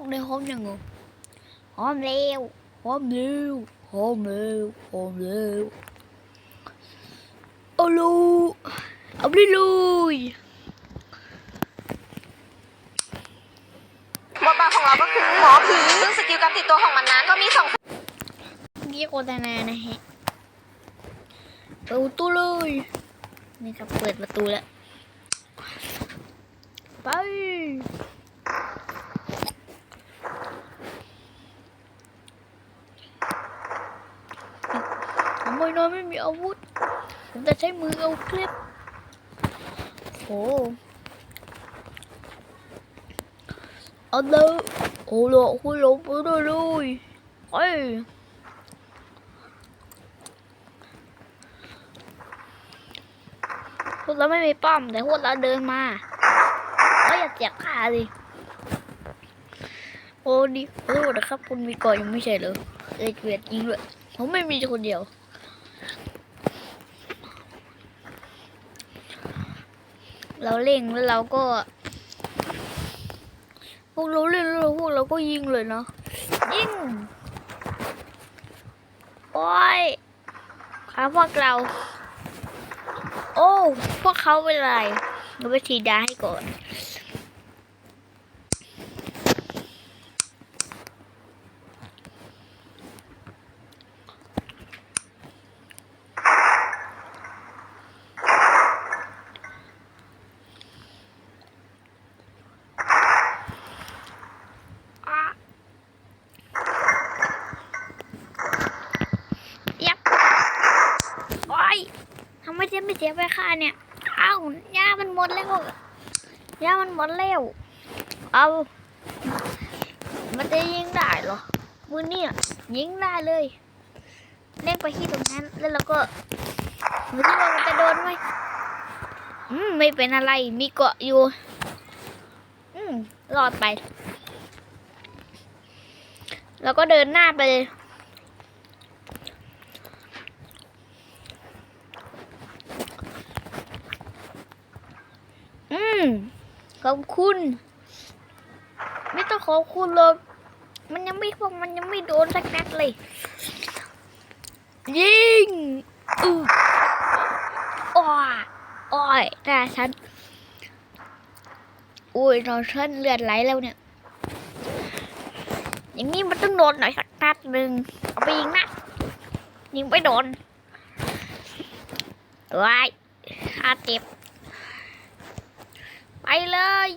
กในหอมยังไงหอมเร็วหอมเร็วหอมเร็วหอมเร็วเอาลูเอาไปเลยบทบาทของเราก็คือหมอผีซึ่งสกิลการติดตัวของมันนั้นก็มีสองนี่โฆษณานะฮะเปิดประตูเลยนี่ครับเปิดประตูแล้วไปทำ ไมน้อยไม่มีอาวุธ ผมจะใช้มือเอาคลิปโอ้เอาเลยโอ้โหคุณลงไปได้เลยไปพวกเราไม่มีป้อม แต่พวกเราเดินมาก็อย่าเสียค่าดิโอ้ดิขอโทษนะครับ คุณมีก่อยังไม่ใช่เหรอเอยเกวียดยิงด้วยผมไม่มีคนเดียว เราเร่งแล้วเราก็ พวกเราเร่งแล้วพวกเราก็ยิงเลยเนาะยิงโอ้ยครับพวกเรา โอ้ พวกเขาเป็นไรเราไปทีดาให้ก่อน อะยับโอ้ย ทำไมเจ๊ไม่เสียไปค่าเนี่ย เอ้ายามันหม ดแล้วยามันหมดแล้ว เอา มันจะยิงได้เหรอมือเนี่ยยิงได้เลย เล่นไปที่ตรงนั้น แล้วเราก็มือที่ว่ามันจะโดนไหมอืมไม่เป็นอะไร มีเกาะอยู่ อืมรอดไป แล้วก็เดินหน้าไปเลย อืม ขอบคุณ ไม่ต้องขอบคุณเลยมันยังไม่พวกมันยังไม่โดนสักนัดเลย ยิงอืออ้ออ้อยแต่ฉันอุ้ยนอนฉันเลือดไหลแล้วเนี่ย อย่างนี้มันต้องโดนหน่อยสักนัดหนึ่งเอาไปยิงนัดยิงไปโดนว้ายอาเจ็บ ไปเลย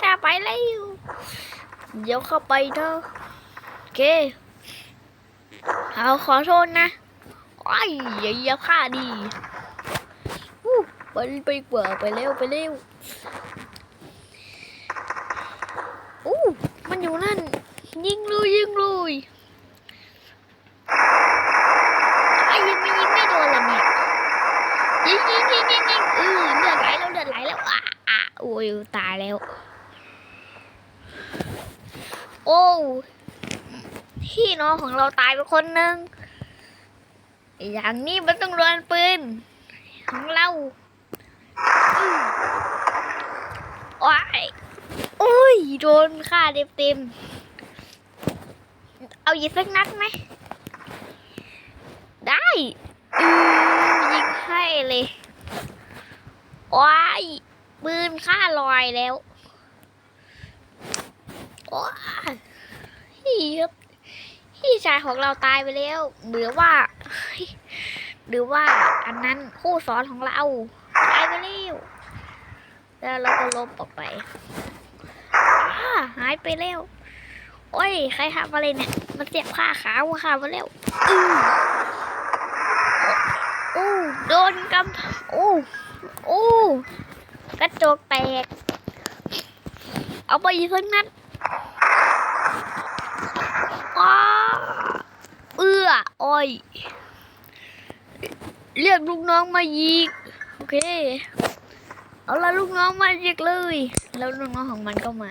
ถ้าไปแล้วเดี๋ยวเข้าไปเถอะโอเคเอาขอโทษนะไอ้ยอย่าเหยียบข้าดีอู้ไปไปกว่าไปเร็วไปเร็วอู้มันอยู่นั่น ยิงเลยยิงเลยไอ้ยิงไม่ยิงไม่โดนเลยเนี่ย ยิงยิงยิงยิงยิงเออเลือดไหลแล้วเลือดไหลแล้วอะอะโอ้ ยตายแล้ว โอ้พี่น้องของเราตายไปคนหนึ่งอย่างนี้มันต้องโดนปืน ของเราว้ายโอ้ย โดนฆ่าเต็มเต็มๆเอาอีกสักนัดไหม ได้ยิงให้เลยว้าย ปืนฆ่าลอยแล้วว้ายพี่ครับพี่ชายของเราตายไปแล้วหรือว่า หรือว่าอันนั้นคู่สอนของเราตายไปแล้วแล้วเราก็ลบออกไปหายไปแล้ว โอ้ย ใครทำอะไรเนี่ย มันเสียบผ้าขาวขามาแล้วอืออู้โดนกำอู้โอ้ กระจกแตก เอาไปอีกสักนัดอ้าเอื้ออ้อยเรียกลูกน้องมายิงโอเค เอาละลูกน้องมายิงเลย แล้วลูกน้องของมันก็มา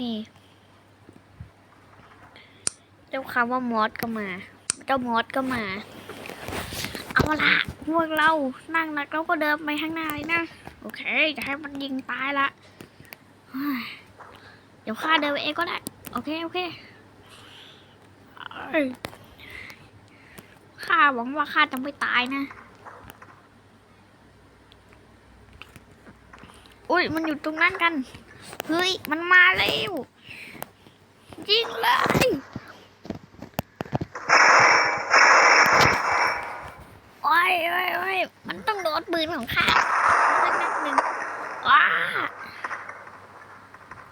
นี่ เจ้าคำว่ามอสก็มา เจ้ามอสก็มา เอาละพวกเรา นั่งนักเราก็เดินไปข้างหน้าเลยนะ โอเคจะให้มันยิงตายละเดี๋ยวข้าเดินไปเองก็ได้ โอเค โอเคข้าหวังว่าข้าจะไม่ตายนะอุ้ยมันอยู่ตรงนั้นกัน เฮ้ย มันมาแล้วยิงเลย โอ้ยโอ้ยโอ้ยมันต้องโดนปืนของข้าสักนัดหนึ่งว้า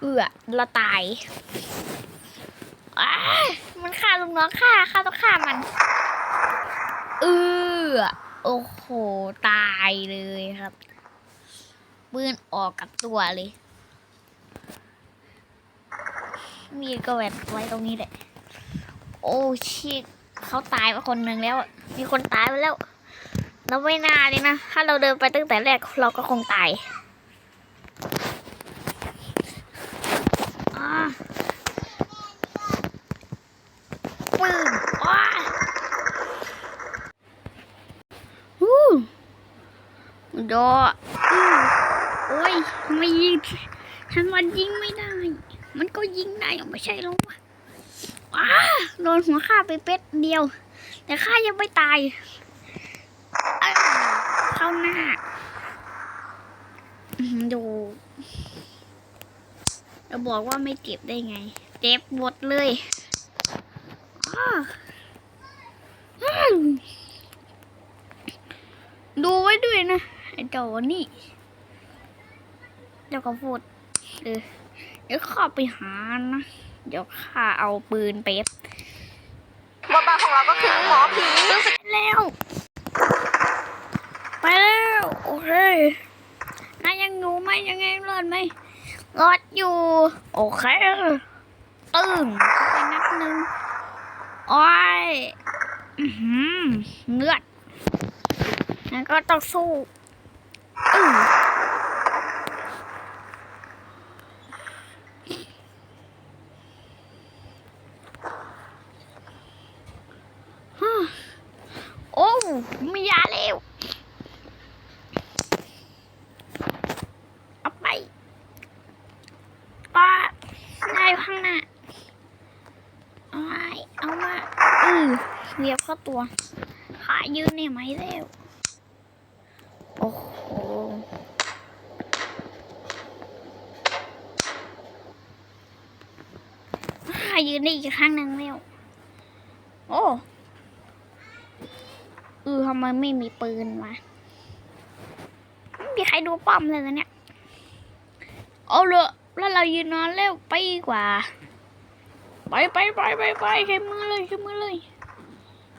เอือเราตายมันฆ่าลุงน้องข้าข้าต้องฆ่ามัน เอือโอ้โห ตายเลยครับปืนออกกับตัวเลย มีก็แหวนไว้ตรงนี้แหละ โอ้ชิตเขาตายไปคนหนึ่งแล้ว มีคนตายไปแล้ว เราไม่น่าเลยนะ ถ้าเราเดินไปตั้งแต่แรกเราก็คงตายอ่าปึ้งว้าฮู้ ดอโอ้ยไม่ยิงทำไมันยิงไม่ได้ มันก็ยิงได้ไม่ใช่หรอวะว้าโดนหัวข้าไปเป็ดเดียว แต่ข้ายังไม่ตายเอ้ยเข้าหน้าดูจะบอกว่าไม่เจ็บได้ไง เจ็บหมดเลยดูไว้ด้วยนะ ไอ้เจ้านี่เดี๋ยวก็พูดเออเดี๋ยวข้าไปหานะ เดี๋ยวข้าเอาปืนไปบทบาทของเราก็คือหมอผีซึ่งสแล้ว ไปแล้ว โอเคนายยังอยู่ไหมยังไงรอดไหมรอดอยู่ โอเคตึงไปนัดหนึ่งโอ้ยอื้อหือเลือดงั้นก็ต้องสู้อือฮ่า โอ้มียาเร็วเอาไปป้าได้ข้างหน้าเอาไว้เอามาอือเหยียบเข้าตัว ขายืนเนี่ยไหมเร็ว โอ้โห ขา ยืนได้อีกข้างหนึ่งเร็วโอ้เออทำไมไม่มีปืนวะไม่มีใครดูป้อมเลยนะเนี่ยเอาเลยแล้วเรายืนนอนเร็วไปกว่า ไปไปไปไปไปใช้มือเลยใช้มือเลย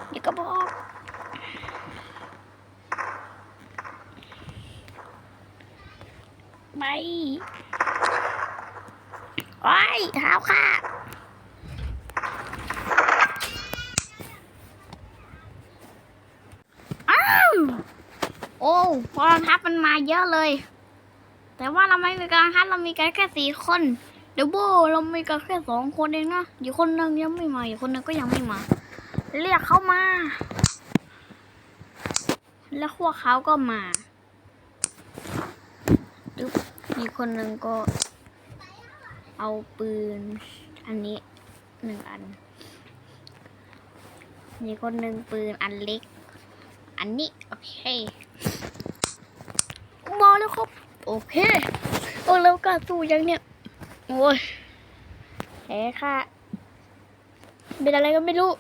เดี๋ยวก็บอกไปไอ้ยเท้าค่ะาว โอ้กองทัพมันมาเยอะเลย แต่ว่าเราไม่มีกองทัพเรามีกันแค่สี่คนเดี๋ยวโบเรามีกันแค่สองคนเองนะอยู่คนหนึงยังไม่มาอยู่คนหนึงก็ยังไม่มา เรียกเขามา แล้วพวกเขาก็มาดึ๊บมีคนหนึ่งก็ เอาปืน อันนี้หนึ่งอัน มีคนหนึ่งปืนอันเล็ก อันนี้ โอเค ครับ โอเค โอ้แล้วกล้าสู้ยังเนี่ย โอ้ยแพ้ค่ะเป็นอะไรก็ไม่รู้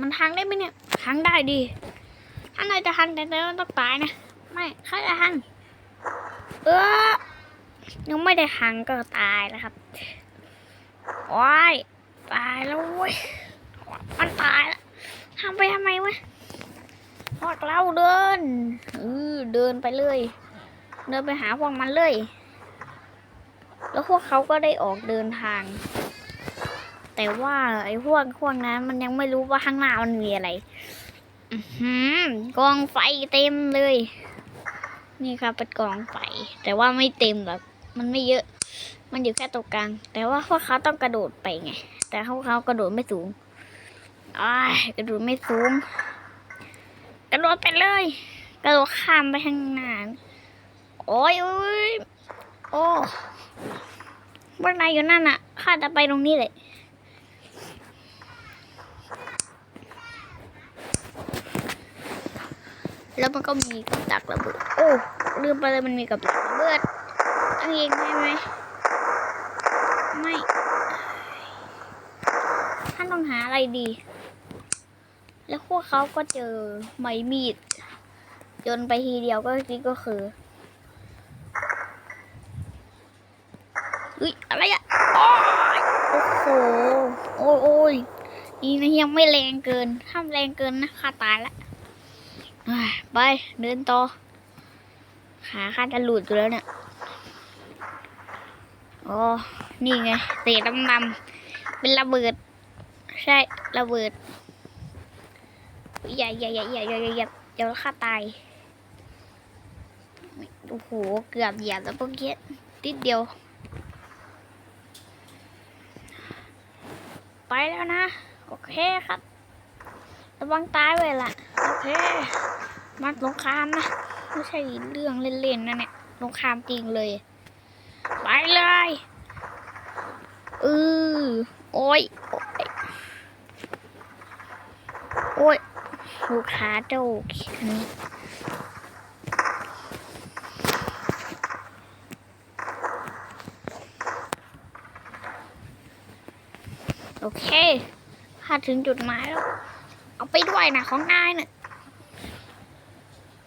มันทางได้ไหมเนี่ยทางได้ดีถ้านายจะทันแต่แต่ว่าต้องตายนะ ไม่ข้าจะทันเออยังไม่ได้ทังก็ตายแล้วครับโอ้ยตายแล้วเว้ยมันตายแล้วทำไปทำไมวะ พวกเราเดินเออเดินไปเลย เดินไปหาพวกมันเลย แล้วพวกเขาก็ได้ออกเดินทาง แต่ว่าไอ้พวกพวกนั้นมันยังไม่รู้ว่าข้างหน้ามันมีอะไรอือหือกองไฟเต็มเลย นี่ครับเป็นกองไฟ แต่ว่าไม่เต็มแบบมันไม่เยอะ มันอยู่แค่ตรงกลาง แต่ว่าพวกเขาต้องกระโดดไปไง แต่พวกเขากระโดดไม่สูงอ้ากระโดดไม่สูง ระโดดไปเลยกระโดดข้ามไปทางหน้าโอ้ยโอ้ยโอ้บันไดอยู่นั่นน่ะข้าจะไปตรงนี้เลยแล้วมันก็มีกับดักระเบิด โอ้ลืมไปเลยมันมีกับดักระเบิดตั้งเองได้ไหมไม่ ท่านต้องหาอะไรดี แล้วพวกเขาก็เจอไม้มีดโยนไปทีเดียวก็นี่ก็คืออุ้ยอะไรอะโอ้ยโอ้โหโอ้ยโอ้ยนี่นะยังไม่แรงเกินถ้าแรงเกินนะข้าตายละไปเดินต่อขาข้าจะหลุดอยู่แล้วเนี่ยอ๋อนี่ไงเศษดำๆเป็นระเบิด ใช่ระเบิด อย่าอย่าอย่าอย่าอย่าอย่าอย่าเดี๋ยวข้าตายโอ้โหเกือบเหยียบแล้วเมื่อกี้ติดเดียว ไปแล้วนะ โอเคครับ ระวังตายไว้ละโอเคมาสงคามนะ ไม่ใช่เรื่องเล่นๆนะเนี่ยสงคามจริงเลย ไปเลยเออโอ้ย โอ้ย ลูกค้าเจ้าคันนี้โอเคพาถึงจุดหมายแล้ว เอาไปด้วยนะของนายน่ะ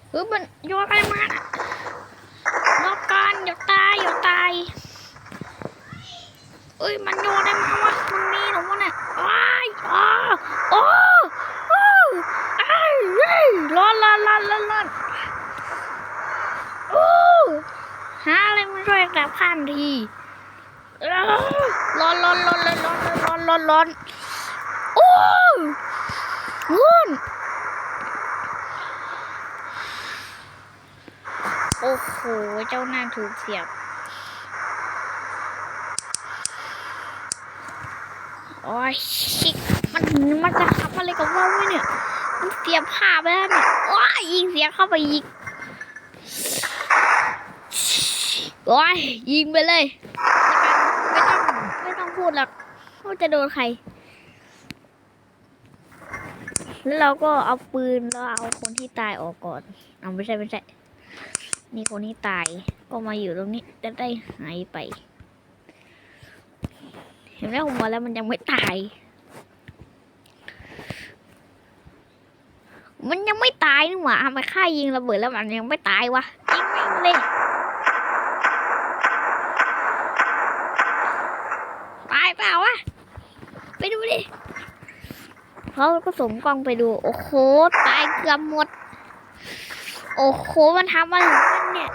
เฮ้ยมันโยนอะไรมานะรอบกันอย่าตายอย่าตายเอ้ย มันโยนอะไรมาวะมันมีหนูวะเนี่ยอ้ายอ้าโอ้โอ้ ร้อนร้อนร้อนร้อนร้อนโอ้หาอะไรมาช่วยดับข้ามทีร้อนร้อนร้อนร้อนร้อนร้อนร้อนร้อนร้อนโอ้ร้อนโอ้โห เจ้าน่าถูกเสียบ โอ้ยชิมันมันจะทำอะไรกับเราเนี่ย เสียบผ้าไปแล้วเนี่ยว้ายยิงเสียเข้าไปอีกโอ้ยยิงไปเลย ไม่ต้องไม่ต้องพูดหรอกว่าจะโดนใคร แล้วเราก็เอาปืนแล้วเอาคนที่ตายออกก่อนเอาไม่ใช่ไม่ใช่นี่คนที่ตายก็มาอยู่ตรงนี้จะได้หายไป เห็นไหมผมบอกแล้วมันยังไม่ตาย มันยังไม่ตายนี่หว่าทำไมข้ายิงระเบิดแล้วมันยังไม่ตายวะยิงแม่งเลยตายเปล่าวะไปดูดิเขาก็ส่งกองไปดู โอ้โหตายเกือบหมด โอ้โหมันทำอะไรของมันเนี่ย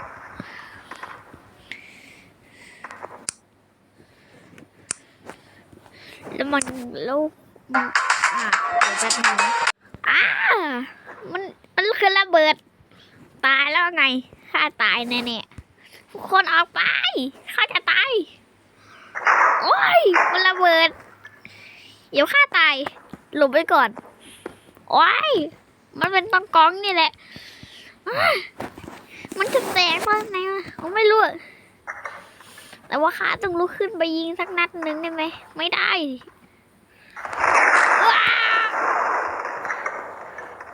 แล้วมันแล้วมันอ่าเดี๋ยวแป๊บนึงอ่า มันมันคือระเบิด ตายแล้วไงข้าตายแน่ๆทุกคนออกไปข้าจะตาย โอ้ย มันระเบิด เดี๋ยวข้าตาย หลบไปก่อน โอ้ย มันเป็นตังกองนี่แหละ มันจะแตกตอนไหนวะผมไม่รู้แต่ว่าข้าต้องลุกขึ้นไปยิงสักนัดหนึ่งได้ไหม ไม่ได้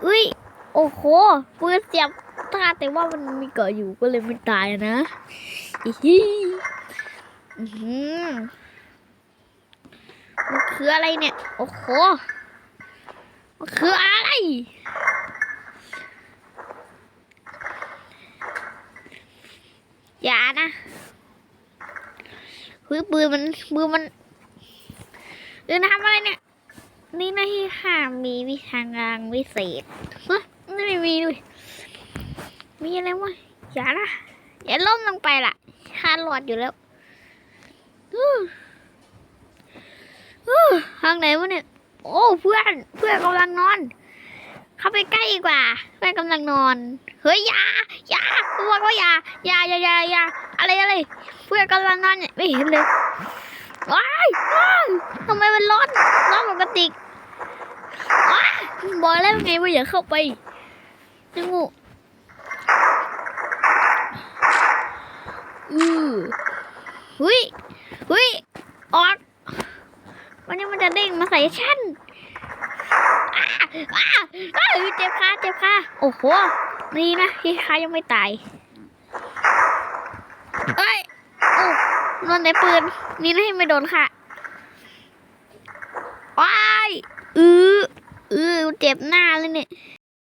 อุ้ย โอ้โหปืนเสียบตาแต่ว่ามันมีเกาะอยู่ก็เลยไม่ตายนะอีฮีอื้อหือมันคืออะไรเนี่ย โอ้โห มันคืออะไร อย่านะเฮ้ยปืนมันมือมันเดินทำอะไรเนี่ย นี่นะที่ข้ามีวิชางานวิเศษฮะไม่มีด้วยมีอะไรวะอย่านะอย่าล้มลงไปล่ะข้าหลอดอยู่แล้วอู้อู้ทางไหนวะเนี่ย โอ้เพื่อนเพื่อนกำลังนอน เข้าไปใกล้ดีกว่า เพื่อนกำลังนอน เฮ้ยยายาตัวก็ยายายายายาอะไรอะไร เพื่อนกำลังนอนเนี่ยไม่เห็นเลย ว้ายทำไมมันร้อนร้อนปกติวายบอกแล้วไงว่าอย่าเข้าไปนี่งูอือหุยหุยออก วันนี้มันจะเด้งมาใส่ฉันอ้าอ้าอ้าเจ็บขาเจ็บขาโอ้โห นี่นะที่ขายังไม่ตายเอ้ยโอ้ โดนแต่ปืน นี่ให้ไม่โดนค่ะว้ายอืออือเจ็บหน้าเลยเนี่ย